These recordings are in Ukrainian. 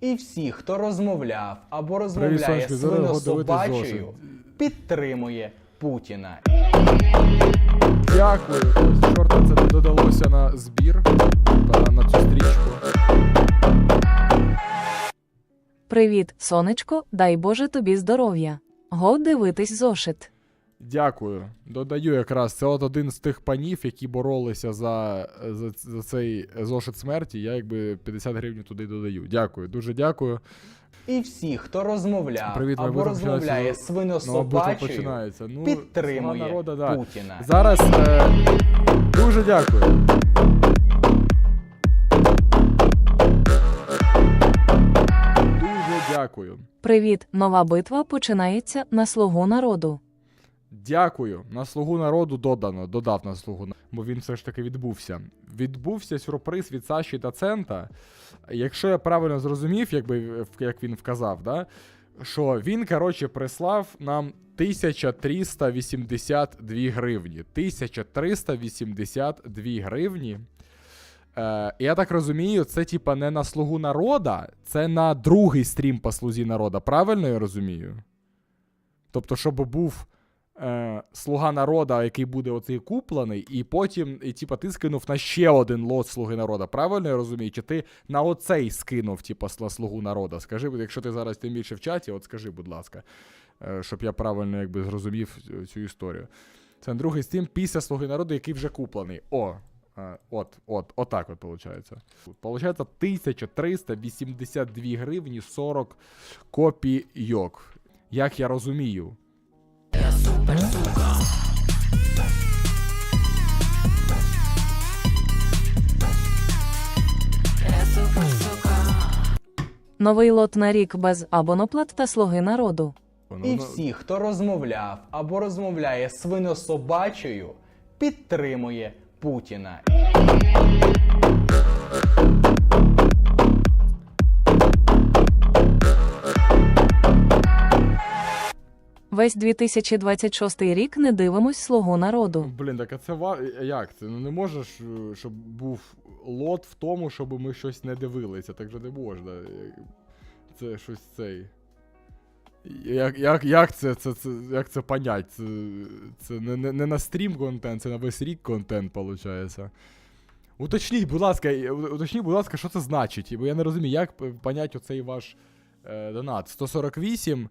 І всі, хто розмовляв або Привіт, розмовляє сонечко, зараз свинособачою, підтримує Путіна. Дякую. Чорта це додалося на збір та на цю стрічку. Привіт, сонечко, дай Боже тобі здоров'я. Го дивитись зошит. Дякую. Додаю якраз. Це от один з тих панів, які боролися за, за, за цей зошит смерті. Я якби 50 гривень туди додаю. Дякую, дуже дякую. І всі, хто розмовляв Привіт, або розмовляє починається- Ну, свинособачою. Ну, підтримує «Слуга народа», да. Путіна. Зараз е, дуже дякую. Дуже дякую. Привіт, нова битва починається на слугу народу. Дякую. На слугу народу додано, додав на слугу, бо він все ж таки відбувся. Відбувся сюрприз від Саші та Цента. Якщо я правильно зрозумів, якби як він вказав, да, що він, коротше, прислав нам 1382 гривні. 1382 гривні. Е, я так розумію, це типа не на слугу народа, це на другий стрім по слузі народа. Правильно я розумію? Тобто, щоб був е, слуга народа, який буде оцей куплений, і потім, і, типа, ти скинув на ще один лот слуги народа. Правильно я розумію? Чи ти на оцей скинув, типа, слугу народа? Скажи, якщо ти зараз тим більше в чаті, от скажи, будь ласка, е, щоб я правильно якби зрозумів цю- цю історію. Це другий стрім після слуги народу, який вже куплений. О. е, От, от, отак от виходить. Получається 1382 гривні 40 копійок. Як я розумію. Новий лот на рік без абоноплат та слуги народу. І всі, хто розмовляв або розмовляє свинособачою, підтримує Путіна. Весь 2026 рік не дивимось слугу народу. Блін, так а це ва... як це? Ну не можеш, е, щоб був лот в тому, щоб ми щось не дивилися. Так же не можна. Це щось цей. Як, як, як це, це, це, як це понять? Це, це не, не, не на стрім контент, це на весь рік контент, виходить. Уточніть, будь ласка, е, уточніть, будь ласка, що це значить, бо я не розумію, як п- понять оцей ваш е, донат. 148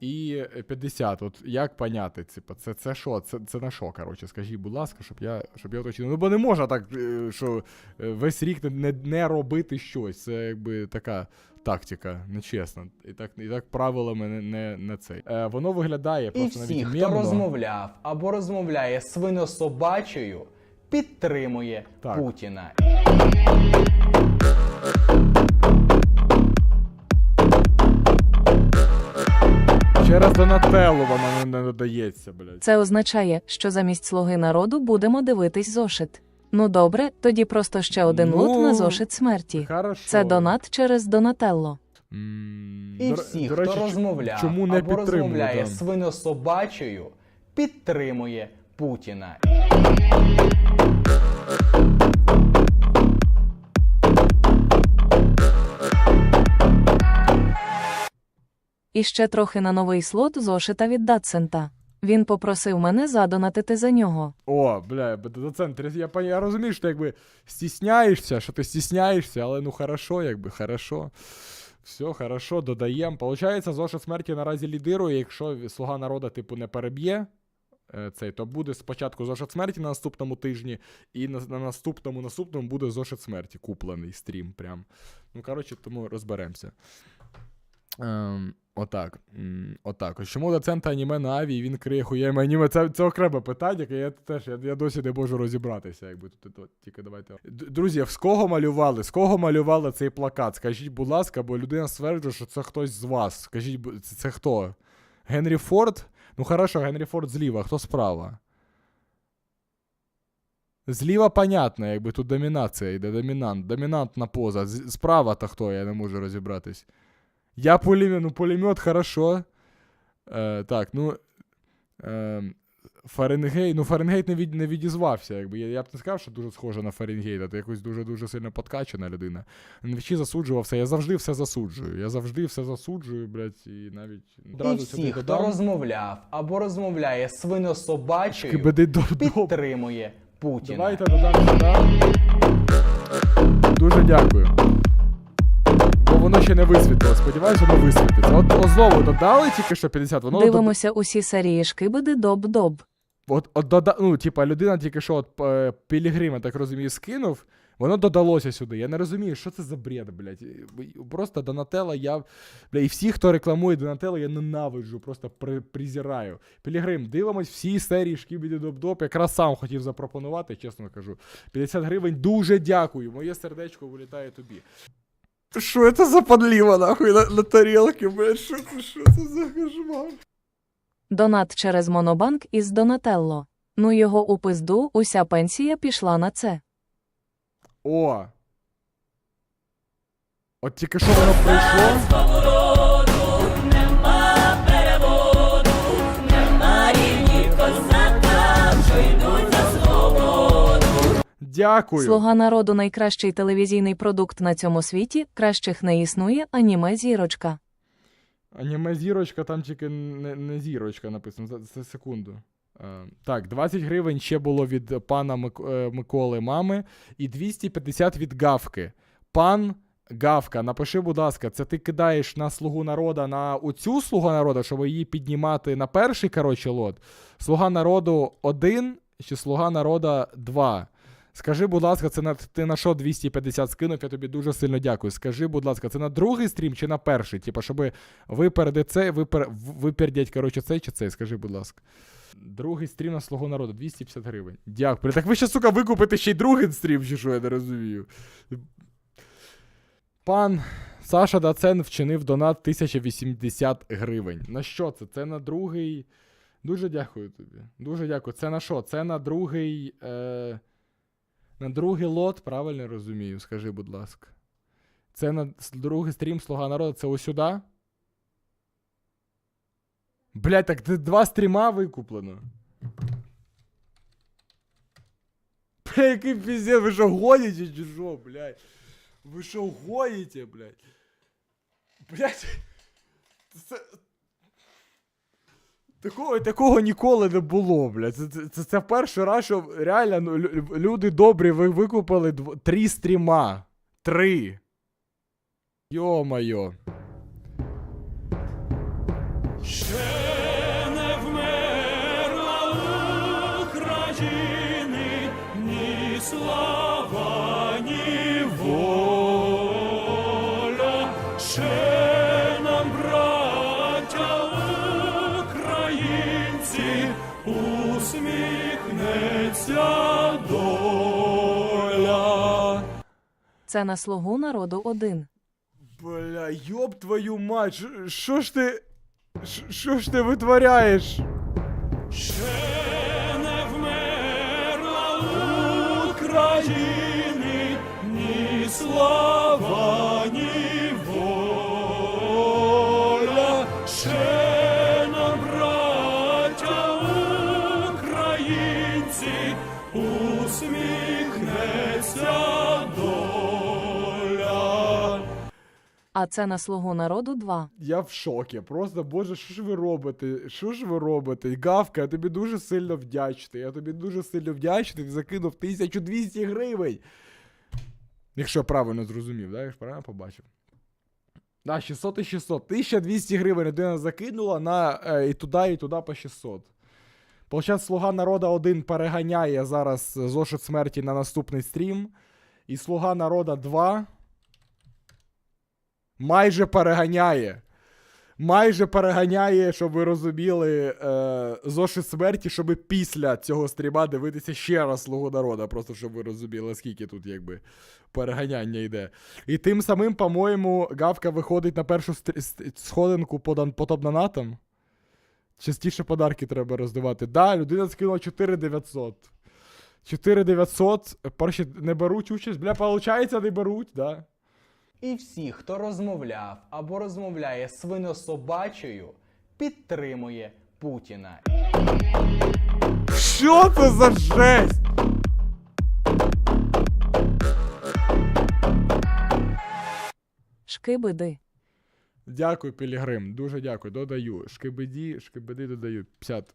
і 50. От як поняти, типа, це, це що? Це, це на що, коротше, скажіть, будь ласка, щоб я, щоб я уточнив. Ну, бо не можна так, е, що е, весь рік не, не робити щось. Це якби така тактика, нечесна. І так, і так правилами не, не, не цей. Е, воно виглядає І просто всі, навіть хто мемно. розмовляв або розмовляє свинособачою, підтримує Так. Путіна. Через Донателло воно не, додається, блядь. Це означає, що замість слуги народу будемо дивитись зошит. Ну добре, тоді просто ще один Ну, лот на зошит смерті. Хорошо. Це донат через Донателло. М, І до- всі, до хто речі, розмовляв чому не або підтримує, розмовляє да. свинособачою, підтримує Путіна. І ще трохи на новий слот зошита від Датсента. Він попросив мене задонатити за нього. О, бля, доцент, я, я розумію, що ти якби стісняєшся, що ти стісняєшся, але ну хорошо, якби, хорошо. Все, хорошо, додаємо. Получається, зошит смерті наразі лідирує, якщо слуга народу, типу, не переб'є. е, Цей, то буде спочатку зошит смерті на наступному тижні, і на, на наступному наступному буде зошит смерті, куплений стрім. Прям. Ну, коротше, тому розберемося. Ем, отак. Отак. Чому доцента аніме на аві, він криє хуєме аніме? Це, це окреме питання, яке я теж я, я досі не можу розібратися. Якби тут, тут тільки давайте. Друзі, з кого малювали? З кого малювали цей плакат? Скажіть, будь ласка, бо людина стверджує, що це хтось з вас. Скажіть, це, це хто? Генрі Форд? Ну хорошо, Генрі Форд зліва, хто справа? Зліва понятно, якби тут домінація йде, домінант, домінантна поза. З- Справа то хто, я не можу розібратись. Я пулемет, ну пулемет хорошо. Е, так, ну. Е, Фаренгейт, ну Фаренгейт не, від, не відізвався. Якби. Я, я б не сказав, що дуже схоже на Фаренгейта, ти якось дуже-дуже сильно подкачана людина. Вночі засуджував все. Я завжди все засуджую. Я завжди все засуджую, блядь, і навіть І одразу сюди всі, хто додам. розмовляв або розмовляє свинособачою, доп. підтримує Путіна. Давайте додам сюди. Дуже дякую. Воно ще не висвітло. Сподіваюся, воно висвітиться. От, знову додали тільки що 50, воно Дивимося усі серії Шкибиди Доб-Доб. От, от дода... ну, типа, людина тільки що от е, Пілігрим, я так розумію, скинув, воно додалося сюди. Я не розумію, що це за бред, блядь. Просто Донателла, я. Бля, і всі, хто рекламує Донателло, я ненавиджу, просто при... презираю. Пілігрим, дивимось всі серії Шкібіді Доп-Доп. Якраз сам хотів запропонувати, чесно кажу. 50 гривень, дуже дякую. Моє сердечко вилітає тобі. Що це за подліва, нахуй, на, на тарілки, блядь? Що це, що це за кошмар? Донат через Монобанк із Донателло. Ну його у пизду, уся пенсія пішла на це. О. От тільки що воно прийшло. Дякую. Слуга народу найкращий телевізійний продукт на цьому світі. Кращих не існує, аніме зірочка. Аніме зірочка, там тільки не, не зірочка написано. За, за секунду. Е, так, 20 гривень ще було від пана Мик- е, Миколи мами і 250 від Гавки. Пан Гавка, напиши, будь ласка, це ти кидаєш на слугу народа на оцю слугу народу, щоб її піднімати на перший, коротше, лот. Слуга народу 1 чи слуга народу 2. Скажи, будь ласка, це на ти на що 250 скинув? Я тобі дуже сильно дякую. Скажи, будь ласка, це на другий стрім чи на перший? Типа, щоб випереди це, випер... випердять, коротше, цей чи цей, скажи, будь ласка. Другий стрім на слугу народу, 250 гривень. Дякую. Так ви ще, сука, викупите ще й другий стрім, чи що, я не розумію. Пан Саша Дацен вчинив донат 1080 гривень. На що це? Це на другий. Дуже дякую тобі. Дуже дякую. Це на що? Це на другий. Е... На другий лот, правильно розумію, скажи, будь ласка. Це на другий стрім Слуга народу, це ось? Блять, так два стріма викуплено. Бля, який піздець, ви що гоніте чи що, блядь? Ви що гоніте, блядь? Блядь. Це... Такого, такого ніколи не було, блядь. Це, це, це, перший раз, що реально ну, люди добрі, ви викупили дв... три стріма. Три. Йо-майо. Ще Це на слугу народу один. Бля, йоб твою мать, що- що ж ти. Що ж ти витворяєш? Ще не вмерла України ні слава, ні А це на слугу народу два. Я в шокі. Просто, боже, що ж ви робите? Що ж ви робите? Гавка, я тобі дуже сильно вдячний. Я тобі дуже сильно вдячний. Ти закинув 1200 гривень. Якщо я правильно зрозумів, да? Я ж правильно побачив. Да, 600 і 600. 1200 гривень людина закинула на е, і туди, і туди по 600. Получається, Слуга народа 1 переганяє зараз зошит смерті на наступний стрім. І Слуга народа 2 майже переганяє. Майже переганяє, щоб ви розуміли, е, зошит смерті, щоб після цього стріма дивитися ще раз Слугу народу, просто щоб ви розуміли, скільки тут якби переганяння йде. І тим самим, по-моєму, Гавка виходить на першу сходинку по, топ-донатам. Частіше подарки треба роздавати. Да, людина скинула 4900. 4900. Перші не беруть участь. Бля, виходить, не беруть, да. І всі, хто розмовляв або розмовляє свинособачою, підтримує Путіна. Що це за жесть? Шкибиди. Дякую, Пілігрим. Дуже дякую. Додаю. Шкибиді, шкибиди додаю. 50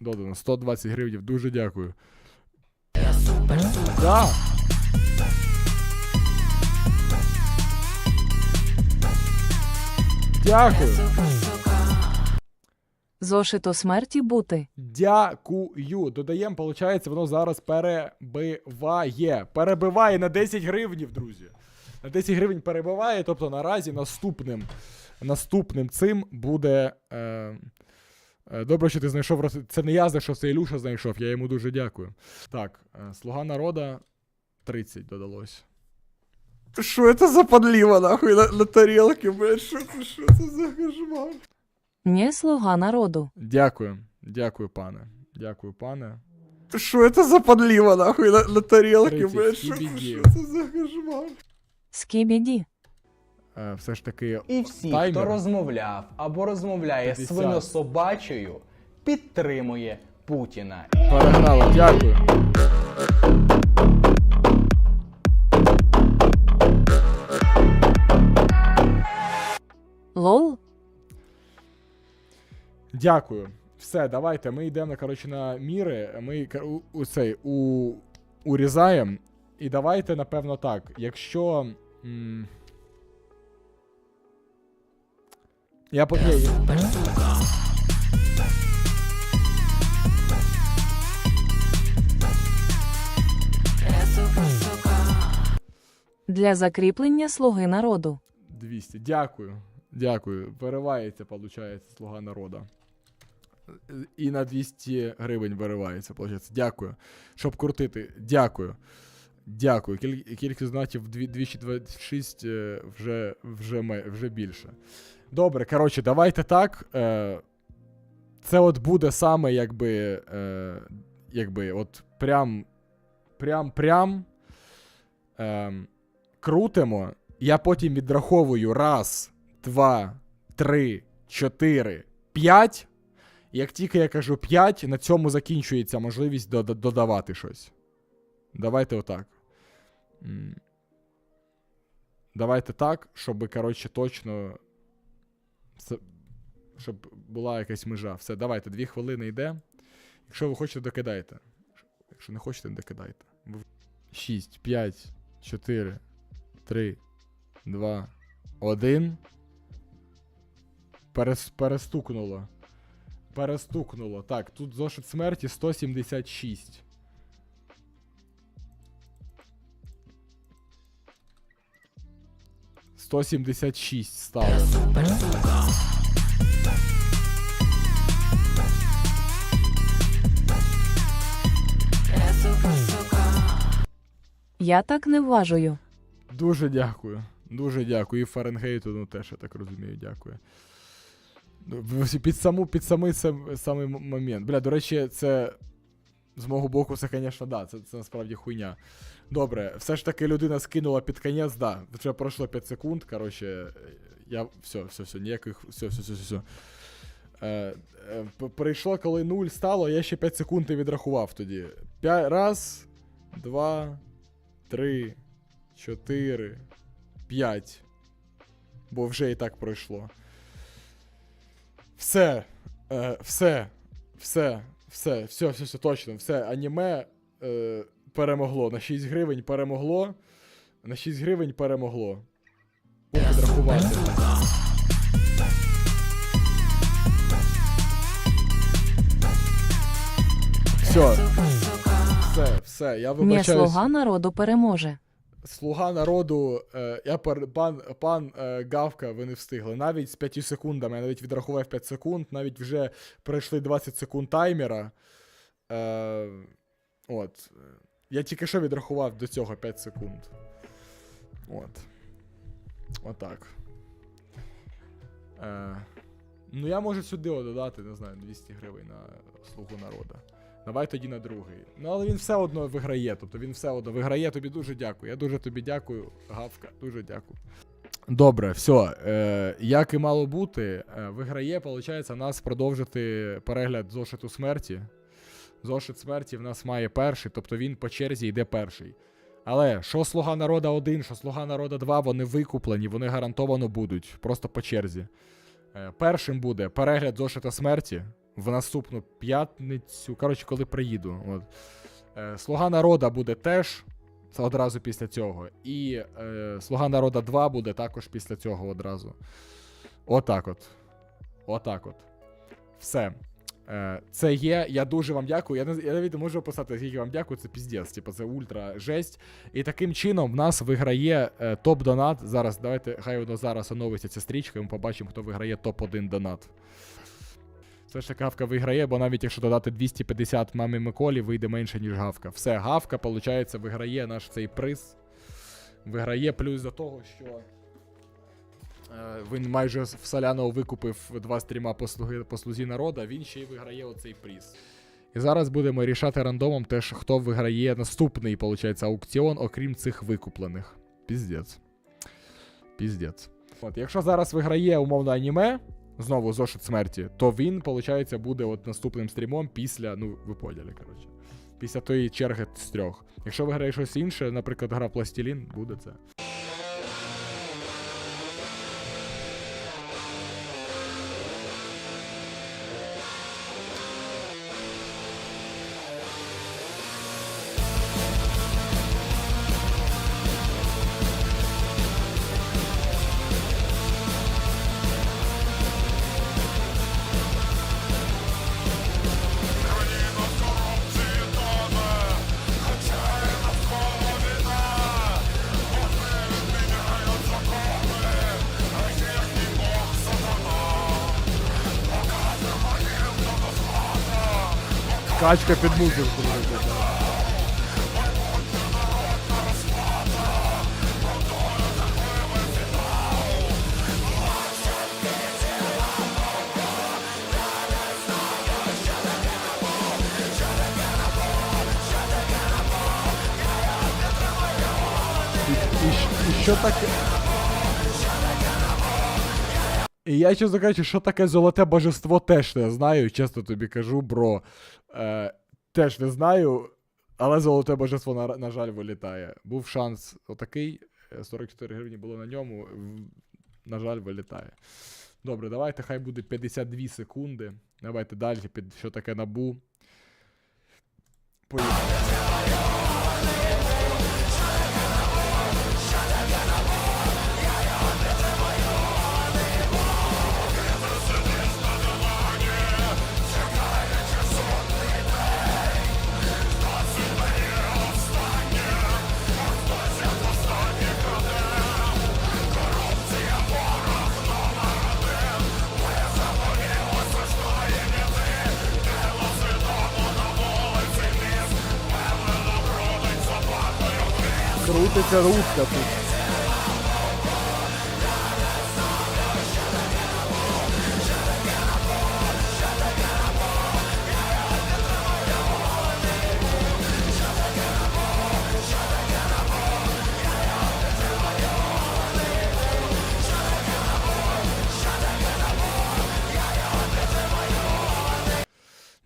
додано. 120 гривень. Дуже дякую. Я супер Да. Дякую. Зошито смерті бути. Дякую. Додаємо, виходить, воно зараз перебиває. Перебиває на 10 гривнів, друзі. На 10 гривень перебиває, тобто наразі наступним, наступним цим буде. Е, е, добре, що ти знайшов. Це не я знайшов, це Ілюша знайшов. Я йому дуже дякую. Так, е, слуга народа 30 додалось. Що це за подліва, нахуй, на, на тарілки, блядь? Що це, що це за кошмар? Не слуга народу. Дякую, дякую, пане. Дякую, пане. Що це за подліва, нахуй, на, на тарілки, 30, блядь? Що, це- скібіді. Що це за кошмар? Скібіді. Е, все ж таки, І всі, Таймер. хто розмовляв або розмовляє 50. свинособачою, підтримує Путіна. перегнали, дякую. Дякую. Все, давайте. Ми йдемо, коротше, на міри. Ми у, у цей у, урізаємо. І давайте, напевно, так. Якщо. М- я по. Для закріплення слуги народу. 200. Дякую. Дякую. Виривається, виходить, слуга народа. І на 200 гривень виривається, виходить. Дякую. Щоб крутити. Дякую. Дякую. Кіль- кількість знатів 226 е, вже, вже, ме- вже більше. Добре, коротше, давайте так. Е, це от буде саме, якби. Е, якби, от прям. Прям, прям. Ем, крутимо. Я потім відраховую раз, два, три, чотири, п'ять. Як тільки я кажу 5, на цьому закінчується можливість додавати щось. Давайте отак. Давайте так, щоб, коротше, точно. Щоб була якась межа. Все, давайте, дві хвилини йде. Якщо ви хочете, докидайте. Якщо не хочете, докидайте. 6, 5, 4, 3, 2, 1. Перес, перестукнуло. Перестукнуло. Так, тут зошит смерті 176. Сто сімдесят шість стало. Я так не вважаю. Дуже дякую. Дуже дякую. І Фаренгейту, ну теж я так розумію, дякую. Під саму, під самий сам, самий момент. Бля, до речі, це з мого боку, це, звісно, да, це, це насправді хуйня. Добре, все ж таки людина скинула під конець, да. Вже пройшло 5 секунд. Коротше, я. Все, все, все, ніяких. Все, все, все, все. все. Е, е, прийшло, коли 0 стало, я ще 5 секунд і відрахував тоді. П'я... Раз, два, три, чотири, п'ять. Бо вже і так пройшло. Все. Е, все. Все. Все, все, все, все, точно. Все. Аніме е, перемогло. На 6 гривень перемогло. На 6 гривень перемогло. Підрахувати. Все. Все, все, я Не слуга народу переможе. Слуга народу, е, я пан, пан е, Гавка, ви не встигли. Навіть з 5 секундами, я навіть відрахував 5 секунд, навіть вже пройшли 20 секунд таймера. Е, от. Я тільки що відрахував до цього 5 секунд. От. Отак. Е, ну, я можу сюди додати, не знаю, 200 гривень на слугу народу. Давай тоді на другий. Ну, але він все одно виграє. Тобто він все одно виграє. Тобі дуже дякую. Я дуже тобі дякую, Гавка. Дуже дякую. Добре, все. Е, як і мало бути, е, виграє, виходить, нас продовжити перегляд зошиту смерті. Зошит смерті в нас має перший, тобто він по черзі йде перший. Але що Слуга народа 1, що Слуга народа 2, вони викуплені, вони гарантовано будуть, просто по черзі. Е, Першим буде перегляд зошита смерті в наступну п'ятницю. Коротше, коли приїду. От. Е, Слуга народа буде теж одразу після цього. І е, Слуга народа 2 буде також після цього одразу. Отак от. Отак от. Все. Е, Це є. Я дуже вам дякую. Я не я навіть можу описати, скільки вам дякую. Це піздець. Типу, це ультра жесть. І таким чином в нас виграє е, топ-донат. Зараз давайте, хай воно зараз оновиться ця стрічка, і ми побачимо, хто виграє топ-1 донат. Все таки гавка виграє, бо навіть якщо додати 250 мамі Миколі, вийде менше, ніж гавка. Все, гавка, виходить, виграє наш цей приз. Виграє плюс за того, що. Е, Він майже в Соляного викупив два стріма послуги, послузі народа, він ще й виграє оцей приз. І зараз будемо рішати рандомом теж, хто виграє наступний, виходить, аукціон, окрім цих викуплених. Піздець. Піздець. От, якщо зараз виграє умовно аніме, знову зошит смерті, то він, виходить, буде от наступним стрімом після, ну, ви поняли, коротше. Після тої черги з трьох. Якщо виграє щось інше, наприклад, гра Пластилін, буде це. Качка під музику. І, і, і що таке? І я чесно кажучи, що таке золоте божество, теж не знаю, чесно тобі кажу, бро. Е, теж не знаю, але золоте божество, на, на жаль, вилітає. Був шанс отакий, е, 44 гривні було на ньому. На жаль, вилітає. Добре, давайте, хай буде 52 секунди. Давайте далі, під що таке набу. Поїхали. Крутиться ручка тут.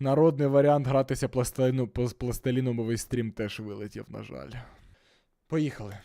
Народний варіант гратися пластиліну, з пластиліном стрім теж вилетів, на жаль. Поїхали.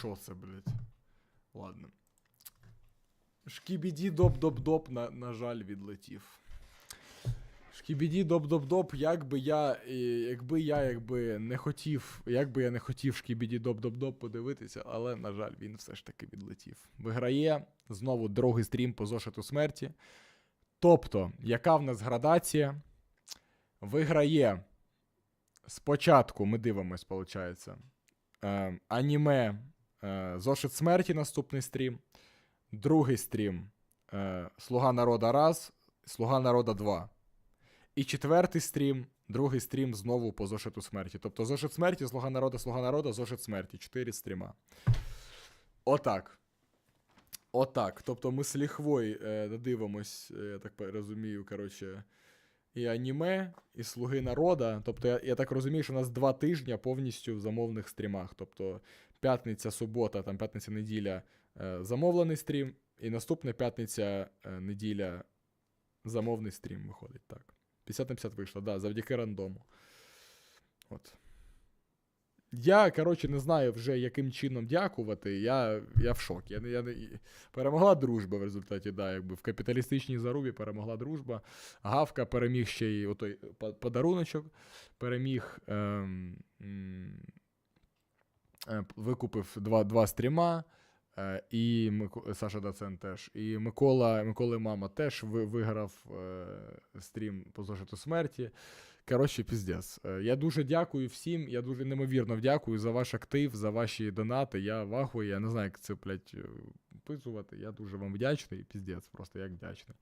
Що це, блядь? Ладно. Шкібіді доп-доп-доп, на, на жаль, відлетів. Шкібіді доп-доп-доп, як би я, якби я якби не хотів, як би я не хотів шкібіді доп-доп-доп подивитися, але, на жаль, він все ж таки відлетів. Виграє знову другий стрім по зошиту смерті. Тобто, яка в нас градація? Виграє спочатку, ми дивимось, виходить. Е, аніме Зошит смерті наступний стрім. Другий стрім е, Слуга народа раз, Слуга народа 2. І четвертий стрім, другий стрім знову по зошиту смерті. Тобто зошит смерті, Слуга народа, Слуга народа, зошит смерті. Чотири стріма. Отак. Отак. Тобто ми з ліхвою е, додивимось, е, я так розумію, коротше, і аніме, і Слуги народа. Тобто, я, я так розумію, що у нас два тижні повністю в замовних стрімах. Тобто, п'ятниця, субота, там п'ятниця, неділя е, замовлений стрім, і наступна п'ятниця, е, неділя замовний стрім виходить. Так. 50 на 50 вийшло, да, завдяки рандому. От. Я, коротше, не знаю вже, яким чином дякувати. Я, я в шокі. Я, я, перемогла дружба в результаті, да, якби в капіталістичній зарубі перемогла дружба. Гавка переміг ще й отой подаруночок. Переміг. Ем, викупив два, два стріма. Е, і Саша Дацен теж. І Микола, Миколи мама теж виграв е, стрім по зошиту смерті. Коротше, піздець. Е, Я дуже дякую всім. Я дуже неймовірно дякую за ваш актив, за ваші донати. Я в ахуї, я не знаю, як це, блядь, е, описувати. Я дуже вам вдячний. Піздець, просто як вдячний.